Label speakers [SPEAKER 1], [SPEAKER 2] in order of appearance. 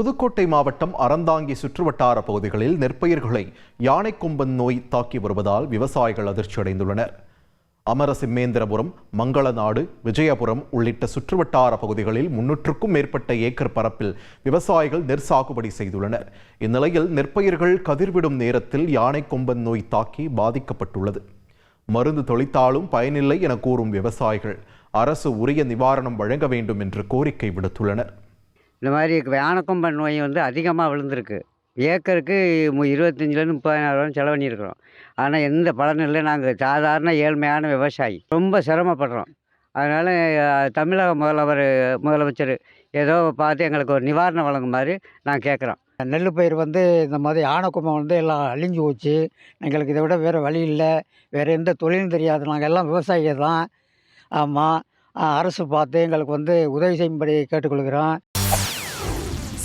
[SPEAKER 1] புதுக்கோட்டை மாவட்டம் அறந்தாங்கி சுற்றுவட்டார பகுதிகளில் நெற்பயிர்களை யானை கொம்பன் நோய் தாக்கி வருவதால் விவசாயிகள் அதிர்ச்சியடைந்துள்ளனர் அமரசிம்மேந்திரபுரம் மங்களநாடு விஜயபுரம் உள்ளிட்ட சுற்றுவட்டார பகுதிகளில் முன்னூற்றுக்கும் மேற்பட்ட ஏக்கர் பரப்பில் விவசாயிகள் நெற் சாகுபடி செய்துள்ளனர். இந்நிலையில் நெற்பயிர்கள் கதிர்விடும் நேரத்தில் யானை கொம்பன் நோய் தாக்கி பாதிக்கப்பட்டுள்ளது. மருந்து தொளித்தாலும் பயனில்லை என கூறும் விவசாயிகள் அரசு உரிய நிவாரணம் வழங்க வேண்டும் என்று கோரிக்கை விடுத்துள்ளனர்.
[SPEAKER 2] இந்த மாதிரி யானைக்கொம்பன் நோய் வந்து அதிகமாக விழுந்திருக்கு. ஏக்கருக்கு இருபத்தஞ்சிலேருந்து முப்பதாயிரம் செலவு பண்ணியிருக்கிறோம். ஆனால் எந்த பலனும் இல்லை. நாங்கள் சாதாரண ஏழ்மையான விவசாயி. ரொம்ப சிரமப்படுறோம். அதனால் தமிழக முதல்வர் முதலமைச்சர் ஏதோ பார்த்து எங்களுக்கு ஒரு நிவாரணம் வழங்குமாறு நான் கேட்குறோம்.
[SPEAKER 3] நெல் பயிர் வந்து இந்த மாதிரி ஆனக்கும்பம் வந்து எல்லாம் அழிஞ்சு போச்சு. எங்களுக்கு இதை விட வேறு வழி இல்லை. வேறு எந்த தொழிலும் தெரியாது. நாங்கள் எல்லாம் விவசாயிகள் தான். ஆமாம் அரசு பார்த்து எங்களுக்கு வந்து உதவி செய்யும்படி கேட்டுக்கொள்கிறோம்.